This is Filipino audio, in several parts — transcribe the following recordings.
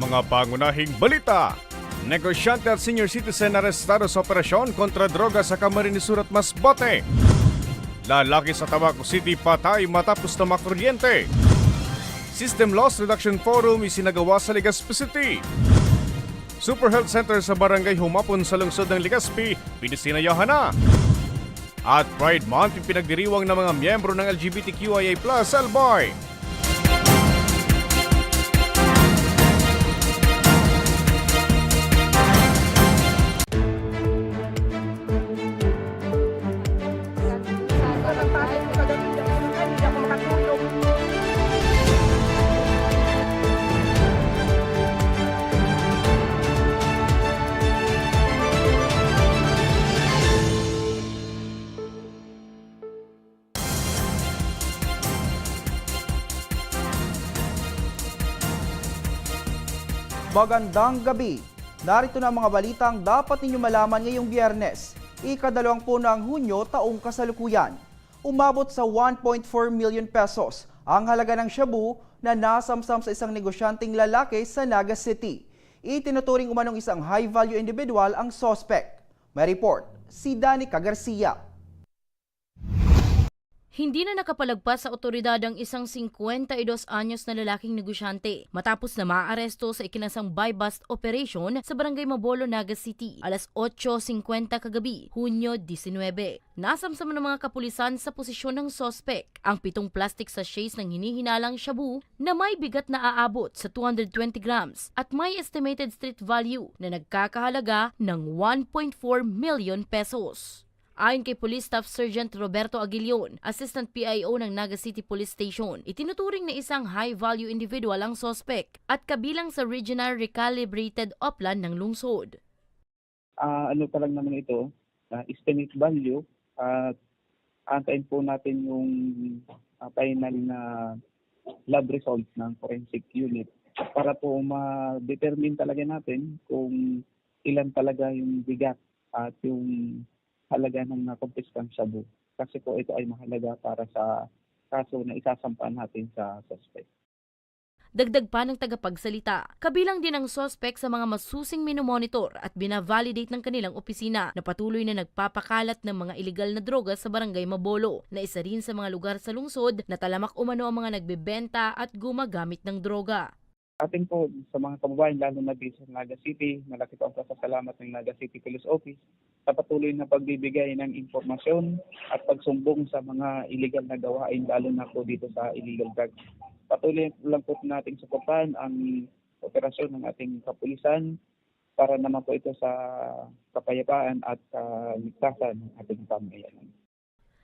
Mga pangunahing balita, negosyante at senior citizen arestado sa operasyon kontra droga sa Camarines Sur at Masbate. Lalaki sa Tabaco City patay matapos na makuryente. System Loss Reduction Forum isinagawa sa Legazpi City. Super Health Center sa Barangay Humapon sa lungsod ng Legazpi, pinisinayahan na. At Pride Month pinagdiriwang ng mga miyembro ng LGBTQIA+ Alboy. Magandang gabi. Narito na ang mga balitang dapat ninyo malaman ngayong biyernes, ikadalawang po ng Hunyo taong kasalukuyan. Umabot sa 1.4 million pesos ang halaga ng shabu na nasamsam sa isang negosyanteng lalaki sa Naga City. Itinuturing umanong isang high-value individual ang suspect. May report, si Danica Garcia. Hindi na nakapalagpas sa otoridad ang isang 52 anyos na lalaking negosyante matapos na maaresto sa ikinasang buy-bust operation sa Barangay Mabolo, Naga City alas 8.50 kagabi, Hunyo 19. Nasamsam ng mga kapulisan sa posisyon ng sospek ang pitong plastic sachets ng hinihinalang shabu na may bigat na aabot sa 220 grams at may estimated street value na nagkakahalaga ng 1.4 million pesos. Ayon kay Police Staff Sergeant Roberto Aguilion, Assistant PIO ng Naga City Police Station, itinuturing na isang high-value individual ang sospek at kabilang sa Regional Recalibrated Upland ng lungsod. Ah, ano pa lang naman ito, ah, estimate value at antayin po natin yung ah, final na lab results ng forensic unit para po ma-determine talaga natin kung ilan talaga yung bigat at yung halaga ng nakumpiskang shabu. Kasi po ito ay mahalaga para sa kaso na isasampan natin sa suspect. Dagdag pa ng tagapagsalita, kabilang din ang sospek sa mga masusing minomonitor at binavalidate ng kanilang opisina na patuloy na nagpapakalat ng mga ilegal na droga sa barangay Mabolo na isa rin sa mga lugar sa lungsod na talamak umano ang mga nagbebenta at gumagamit ng droga. Atin po sa mga kababayan, lalo na dito sa Naga City, malaki po ang pasasalamat ng Naga City Police Office sa patuloy na pagbibigay ng impormasyon at pagsumbong sa mga illegal na gawain, lalo na po dito sa illegal drugs. Patuloy lang po nating suportahan ang operasyon ng ating kapulisan para naman po ito sa kapayapaan at kaligtasan ng ating pamayanan.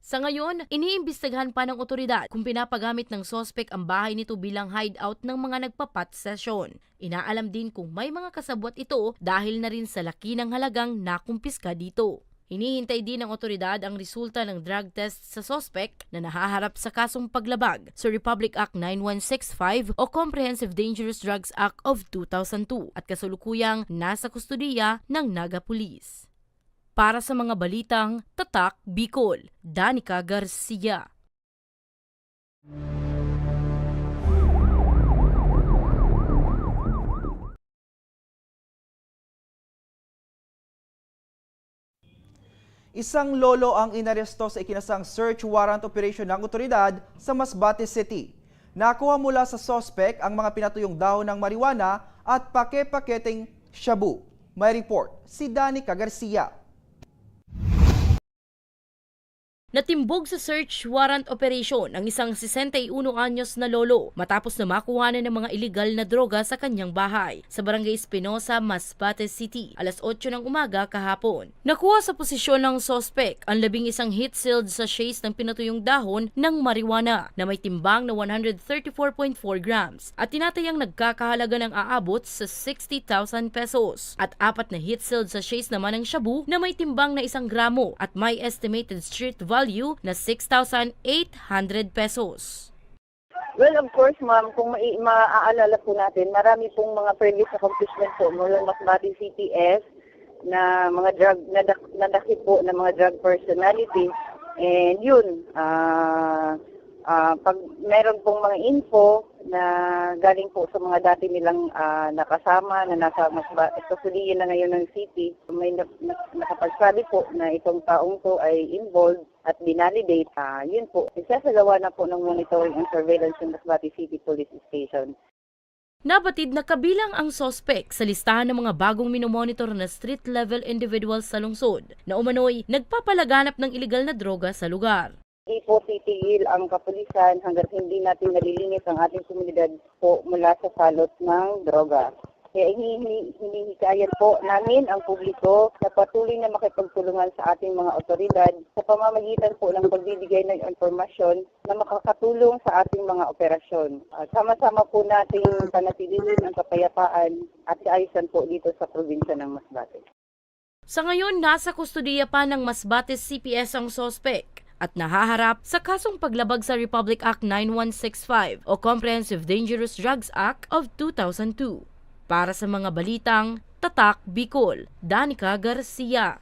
Sa ngayon, iniimbestigahan pa ng otoridad kung pinapagamit ng sospek ang bahay nito bilang hideout ng mga nagpapat session. Inaalam din kung may mga kasabwat ito dahil na rin sa laki ng halagang nakumpiska dito. Hinihintay din ng otoridad ang resulta ng drug test sa sospek na nahaharap sa kasong paglabag sa Republic Act 9165 o Comprehensive Dangerous Drugs Act of 2002 at kasulukuyang nasa kustudiya ng Naga Police. Para sa mga balitang Tatak Bicol, Danica Garcia. Isang lolo ang inaresto sa ikinasang search warrant operation ng otoridad sa Masbate City. Nakuha mula sa sospek ang mga pinatuyong dahon ng marijuana at pake-paketeng shabu. May report si Danica Garcia. Natimbog sa search warrant operation ang isang 61 anyos na lolo matapos na makuhanan ng mga illegal na droga sa kanyang bahay sa barangay Espinosa, Masbate City alas 8 ng umaga kahapon. Nakuha sa posisyon ng sospek ang labing isang hit sealed sachets ng pinatuyong dahon ng marijuana na may timbang na 134.4 grams at tinatayang nagkakahalaga ng aabot sa 60,000 pesos at apat na hit sealed sachets naman ng shabu na may timbang na isang gramo at may estimated street value na 6,800 pesos. Well, of course, ma'am, kung mai- maaalala po natin, marami pong mga previous accomplishment po mula Masbate CTS na mga drug, nadak, nadakip po ng mga drug personalities. And yun, ah ah, pag meron pong mga info na galing po sa mga dati nilang ah, nakasama na nasa mas kasuliyan na ngayon ng city. May na, na, nakapagsabi po na itong taong to ay involved at binalidate. Ah, yun po, isasagawa na po ng monitoring and surveillance ng Masbate City Police Station. Nabatid na kabilang ang sospek sa listahan ng mga bagong minomonitor na street-level individuals sa lungsod na umano'y nagpapalaganap ng iligal na droga sa lugar. Hindi po titigil ang kapulisan hanggat hindi natin nalilinis ang ating komunidad po mula sa salot ng droga. Kaya hinihi- hinihikayan po namin ang publiko na patuloy na makipagtulungan sa ating mga otoridad sa pamamagitan po ng pagbibigay ng impormasyon na makakatulong sa ating mga operasyon. At sama-sama po nating panatilihin ang kapayapaan at kaayusan po dito sa probinsya ng Masbate. Sa ngayon, nasa kustudiya pa ng Masbates CPS ang sospek at nahaharap sa kasong paglabag sa Republic Act 9165 o Comprehensive Dangerous Drugs Act of 2002. Para sa mga balitang Tatak Bicol, Danica Garcia.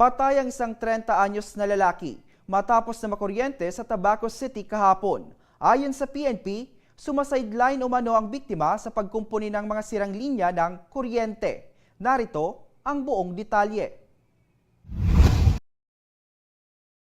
Patay ang isang 30 anyos na lalaki matapos na makuryente sa Tabaco City kahapon. Ayon sa PNP, sumasideline umano ang biktima sa pagkumpuni ng mga sirang linya ng kuryente. Narito ang buong detalye.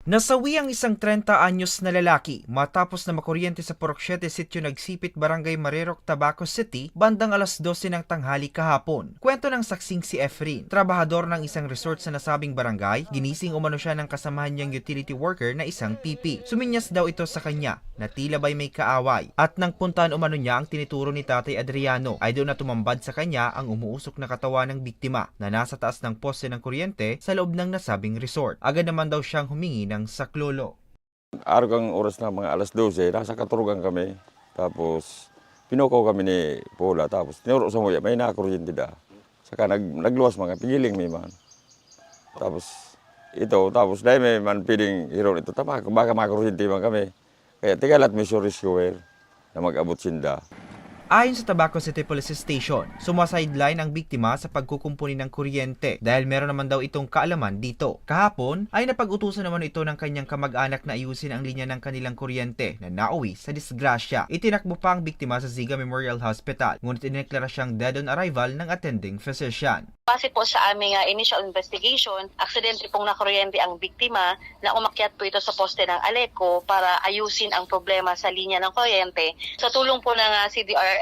Nasawi ang isang 30 anyos na lalaki matapos na makuryente sa Poroksiete Sitio Nagsipit Barangay Marirok, Tabaco City bandang alas 12 ng tanghali kahapon. Kwento ng saksing si Efrin, trabahador ng isang resort sa nasabing barangay, ginising umano siya ng kasamahan niyang utility worker na isang PP. Suminyas daw ito sa kanya na tila ba'y may kaaway at nang puntahan umano niya ang tinituro ni Tatay Adriano ay doon na tumambad sa kanya ang umuusok na katawan ng biktima na nasa taas ng poste ng kuryente sa loob ng nasabing resort. Agad naman daw siyang humingi ng saklolo. araw oras na mga alas 12, nasa katurugan kami. Tapos, pinukaw kami ni Paula. Tapos, tinuro sa nguya, may nakakuryente da. Saka nag, nagluwas mga, pigiling may man. Tapos, ito, tapos dahil may man piling hero ito, tama, baka makakuryente man kami. Kaya tigalat may sure na mag-abot sinda. Ayon sa Tabaco City Police Station, sumasideline ang biktima sa pagkukumpuni ng kuryente dahil meron naman daw itong kaalaman dito. Kahapon ay napag-utusan naman ito ng kanyang kamag-anak na ayusin ang linya ng kanilang kuryente na nauwi sa disgrasya. Itinakbo pa ang biktima sa Ziga Memorial Hospital ngunit ineklara siyang dead on arrival ng attending physician. Base po sa aming ah, initial investigation, aksidente pong nakuryente ang biktima na umakyat po ito sa poste ng Aleco para ayusin ang problema sa linya ng kuryente. Sa tulong po ng ah,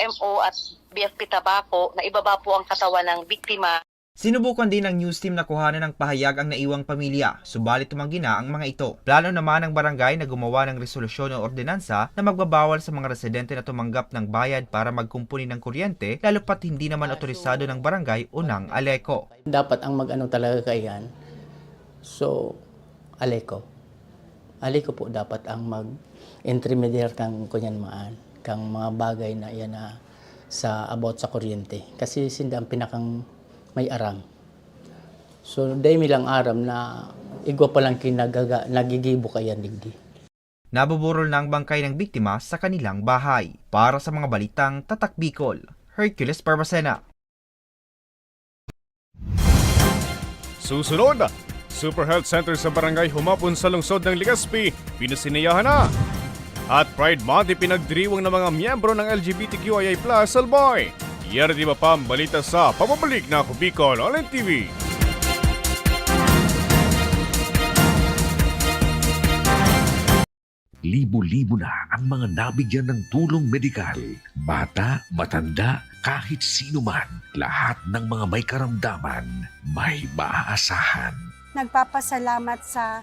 CDRMO at BFP Tabaco, na ibaba po ang katawan ng biktima Sinubukan din ng news team na kuhanan ng pahayag ang naiwang pamilya, subalit tumanggi na ang mga ito. Plano naman ng barangay na gumawa ng resolusyon o ordinansa na magbabawal sa mga residente na tumanggap ng bayad para magkumpuni ng kuryente, lalo pat hindi naman otorisado ng barangay o ng Aleco. dapat ang mag-ano talaga kayan. So, Aleko. Aleko po dapat ang mag-intermediate kang kunyanmaan, kang mga bagay na yan na sa about sa kuryente. Kasi sinda ang pinakang may aram. So, dahil milang aram na igwa pa lang kinagaga, nagigibo kayan digdi. Nabuburol na ang bangkay ng biktima sa kanilang bahay. Para sa mga balitang Tatak Bicol, Hercules Barbacena. Susunod, Super Health Center sa Barangay Humapon sa lungsod ng Legazpi, pinasinayahan na. At Pride Month pinagdiriwang ng mga miyembro ng LGBTQIA+ Alboy. Yan di ba pa ang balita sa pababalik na Bicol Online TV. Libo-libo na ang mga nabigyan ng tulong medikal. Bata, matanda, kahit sino man, lahat ng mga may karamdaman, may maaasahan. nagpapasalamat sa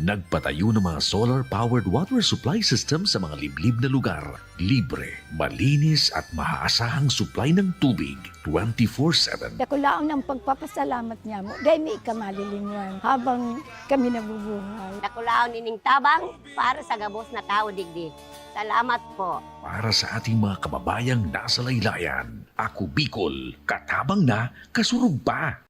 Nagpatayo ng mga solar-powered water supply system sa mga liblib na lugar. Libre, malinis at maaasahang supply ng tubig 24-7. Dakulaon ng pagpapasalamat niya mo. Dahil may ikamalilinwan habang kami nabubuhay. Nakulaon ining tabang para sa gabos na tao digdi. Salamat po. Para sa ating mga kababayang nasa laylayan, ako Bicol, katabang na, kasurog pa.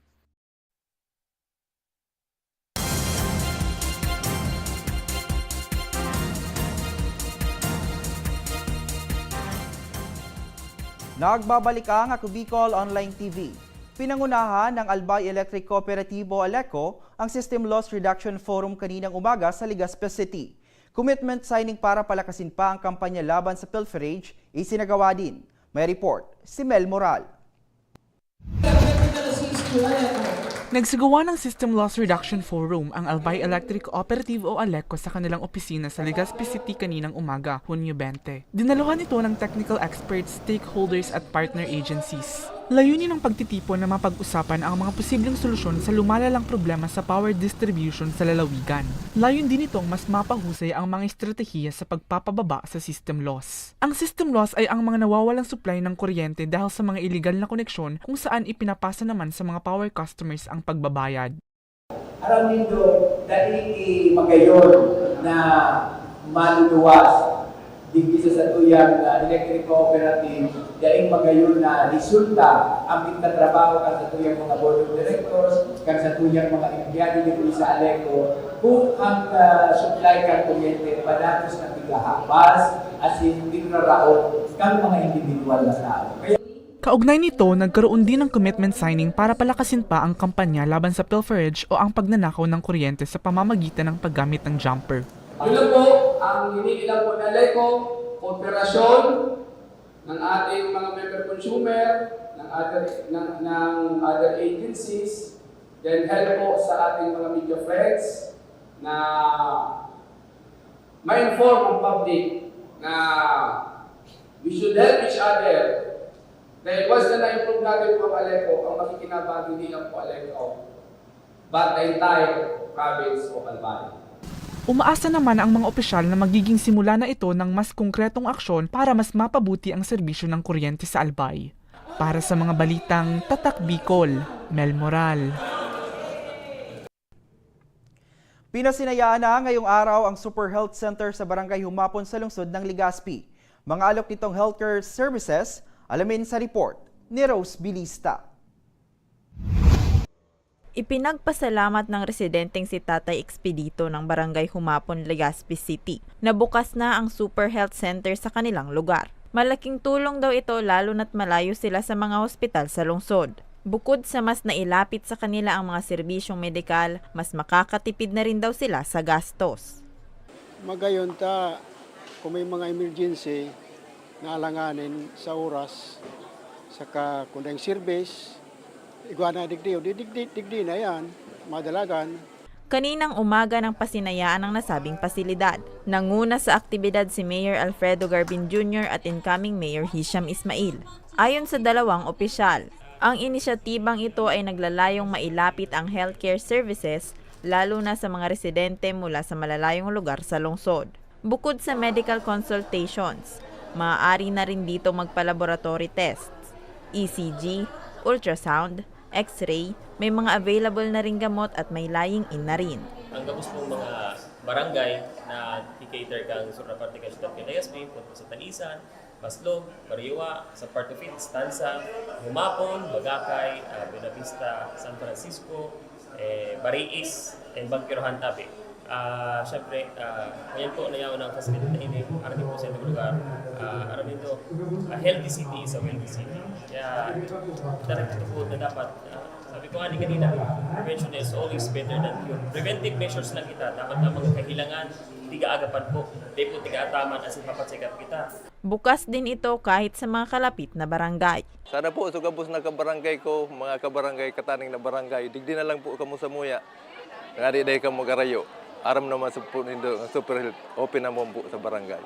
Nagbabalik ang Ako Online TV. Pinangunahan ng Albay Electric Cooperativo Aleco ang System Loss Reduction Forum kaninang umaga sa Legazpi City. Commitment signing para palakasin pa ang kampanya laban sa pilferage isinagawa din. May report si Mel Moral. Nagsagawa ng System Loss Reduction Forum ang Albay Electric Cooperative o ALECO sa kanilang opisina sa Legazpi City kaninang umaga, Hunyo 20. Dinaluhan ito ng technical experts, stakeholders at partner agencies. Layunin ng pagtitipon na mapag-usapan ang mga posibleng solusyon sa lumalalang problema sa power distribution sa lalawigan. Layon din itong mas mapahusay ang mga estratehiya sa pagpapababa sa system loss. Ang system loss ay ang mga nawawalang supply ng kuryente dahil sa mga illegal na koneksyon kung saan ipinapasa naman sa mga power customers ang pagbabayad. Aram nindo dahil magayon na maluluwas digdi sa satuyang uh, electric cooperative dahil magayon na resulta ang trabaho kan sa tuyang mga board of directors kan sa tuyang mga empleyado dito sa Aleco kung ang uh, supply kan kuryente padatos na tigahabas as in tinraraot kang mga individual na tao. Kaya Kaugnay nito, nagkaroon din ng commitment signing para palakasin pa ang kampanya laban sa pilferage o ang pagnanakaw ng kuryente sa pamamagitan ng paggamit ng jumper. Yun lang po ang hinihilang po na LECO, kooperasyon ng ating mga member consumer, ng other, ng, ng other agencies, then help po sa ating mga media friends na ma-inform ang public na we should help each other dahil once na na-improve natin po ang Aleco, ang makikinabang hindi lang po but the entire province of Albay. Umaasa naman ang mga opisyal na magiging simula na ito ng mas konkretong aksyon para mas mapabuti ang serbisyo ng kuryente sa Albay. Para sa mga balitang Tatak Bicol, Mel Moral. Pinasinayaan na ngayong araw ang Super Health Center sa Barangay Humapon sa lungsod ng Legazpi. Mga alok nitong healthcare services, alamin sa report ni Rose Bilista. Ipinagpasalamat ng residenteng si Tatay Expedito ng Barangay Humapon, Legazpi City na bukas na ang Super Health Center sa kanilang lugar. Malaking tulong daw ito lalo na't malayo sila sa mga ospital sa lungsod. Bukod sa mas nailapit sa kanila ang mga serbisyong medikal, mas makakatipid na rin daw sila sa gastos. Magayon ta, kung may mga emergency na alanganin sa oras, saka kung service, iguana digdi, di digdi, digdi na yan, madalagan. Kaninang umaga ng pasinayaan ng nasabing pasilidad. Nanguna sa aktibidad si Mayor Alfredo Garbin Jr. at incoming Mayor Hisham Ismail. Ayon sa dalawang opisyal, ang inisyatibang ito ay naglalayong mailapit ang healthcare services lalo na sa mga residente mula sa malalayong lugar sa lungsod. Bukod sa medical consultations, maaari na rin dito magpa-laboratory tests, ECG, ultrasound, X-ray, May mga available na ring gamot at may lying-in na rin. Ang gabos pong mga barangay na i-cater kang suraparte ka sa Pinayasmi, punta sa Talisan, Maslog, Bariwa, sa Part of it, Stanza, Humapon, Bagakay, uh, Buenavista, San Francisco, eh, Bariis, and Bangkirohan Tabi. Ah, syempre, uh, ngayon po nayaw ng facility na ini, aramin po sa itong lugar. Uh, aramin to, a healthy city is a wealthy city. Kaya, direct ito po na dapat, ah, sabi ko nga ni kanina, prevention is always better than cure. Preventive measures lang kita, dapat na mga kahilangan, tiga-agapan po. Hindi po tiga-ataman as in papacheck up kita. Bukas din ito kahit sa mga kalapit na barangay. Sana po, sugabos na kabarangay ko, mga kabarangay, kataning na barangay, digdi na lang po kamo sa muya. Nga di day kamo karayo. Aram naman sa po nindo, super health, open naman po sa barangay.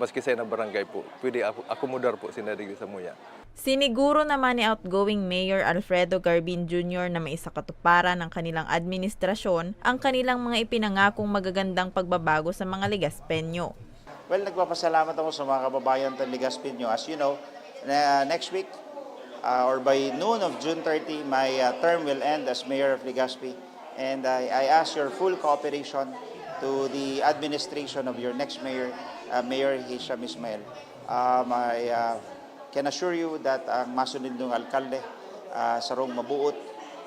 Maski sa na barangay po, pwede ako- akomodar po sina digdi sa muya. Siniguro naman ni outgoing Mayor Alfredo Garbin Jr. na may isa katuparan ng kanilang administrasyon ang kanilang mga ipinangakong magagandang pagbabago sa mga ligaspenyo. Well, nagpapasalamat ako sa mga kababayan ng Ligaspinyo. As you know, na next week uh, or by noon of June 30, my uh, term will end as Mayor of Legazpi. And I, I ask your full cooperation to the administration of your next Mayor, uh, Mayor Hisham Ismail. Um, I uh, can assure you that ang masunod ng alkalde uh, sarong mabuot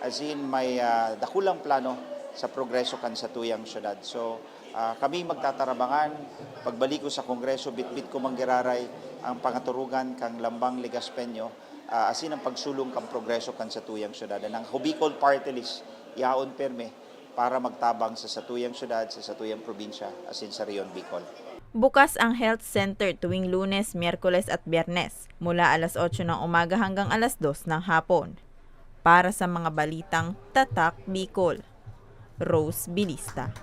as in may uh, dakulang plano sa progreso kan sa tuyang syudad. So, ah, kami magtatarabangan, pagbalik ko sa Kongreso, bitbit ko manggiraray ang pangaturugan kang Lambang Ligaspenyo, ah, asin ang pagsulong kang progreso kan sa tuyang syudad. Ang Hubicol Party List, yaon perme, para magtabang sa satuyang syudad, sa satuyang probinsya, asin sa Rion Bicol. Bukas ang health center tuwing lunes, miyerkules at biyernes mula alas 8 ng umaga hanggang alas 2 ng hapon. Para sa mga balitang Tatak Bicol, Rose Bilista.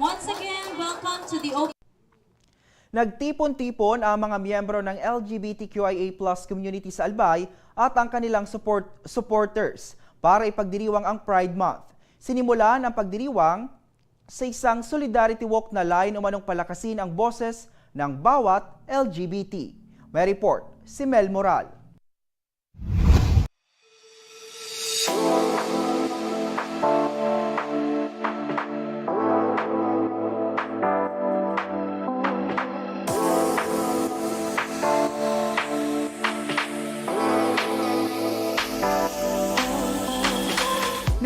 Once again, welcome to the open Nagtipon-tipon ang mga miyembro ng LGBTQIA plus community sa Albay at ang kanilang support supporters para ipagdiriwang ang Pride Month. Sinimulan ang pagdiriwang sa isang solidarity walk na line umanong palakasin ang boses ng bawat LGBT. May report si Mel Moral.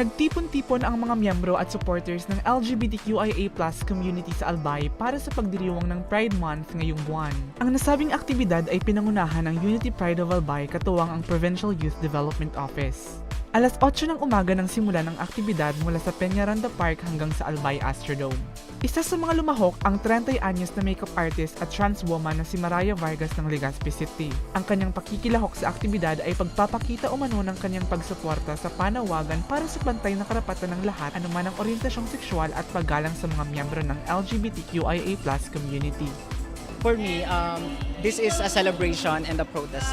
Nagtipon-tipon ang mga miyembro at supporters ng LGBTQIA community sa Albay para sa pagdiriwang ng Pride Month ngayong buwan. Ang nasabing aktibidad ay pinangunahan ng Unity Pride of Albay katuwang ang Provincial Youth Development Office. Alas 8 ng umaga nang simula ng aktibidad mula sa Peñaranda Park hanggang sa Albay Astrodome. Isa sa mga lumahok ang 30 anyos na makeup artist at trans woman na si Mariah Vargas ng Legazpi City. Ang kanyang pakikilahok sa aktibidad ay pagpapakita umano ng kanyang pagsuporta sa panawagan para sa pantay na karapatan ng lahat anuman ang orientasyong sexual at paggalang sa mga miyembro ng LGBTQIA community. For me, um, this is a celebration and a protest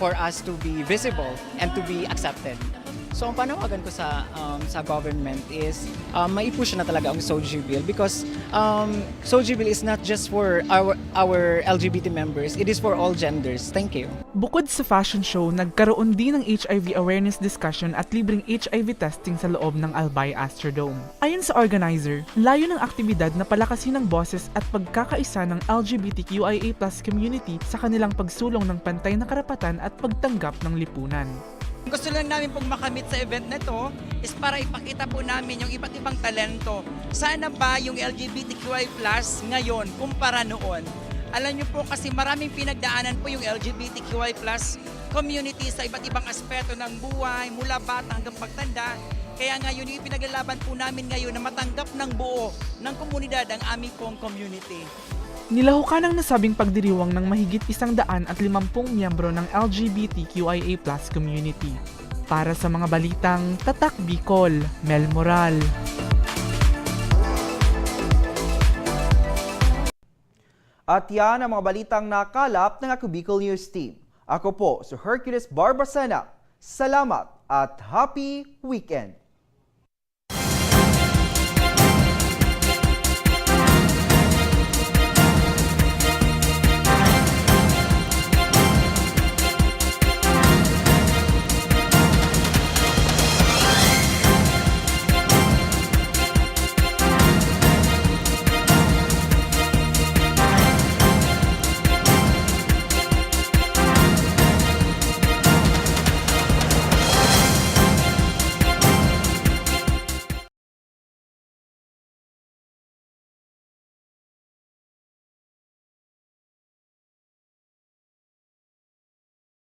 for us to be visible and to be accepted. So ang panawagan ko sa um, sa government is um, mai-push na talaga ang SOGI bill because um, SOGI bill is not just for our our LGBT members, it is for all genders. Thank you. Bukod sa fashion show, nagkaroon din ng HIV awareness discussion at libreng HIV testing sa loob ng Albay Astrodome. Ayon sa organizer, layo ng aktibidad na palakasin ang boses at pagkakaisa ng LGBTQIA community sa kanilang pagsulong ng pantay na karapatan at pagtanggap ng lipunan. Gusto lang namin pong makamit sa event na to is para ipakita po namin yung iba't ibang talento. Sana ba yung LGBTQI ngayon kumpara noon? Alam niyo po kasi maraming pinagdaanan po yung LGBTQI community sa iba't ibang aspeto ng buhay, mula bata hanggang pagtanda. Kaya ngayon yung pinaglalaban po namin ngayon na matanggap ng buo ng komunidad ang aming community. Nilahukan ang nasabing pagdiriwang ng mahigit isang daan at limampung miyembro ng LGBTQIA plus community. Para sa mga balitang Tatak Bicol, Mel Moral. At yan ang mga balitang nakalap ng Ako Bicol News Team. Ako po si Hercules Barbacena. Salamat at happy weekend!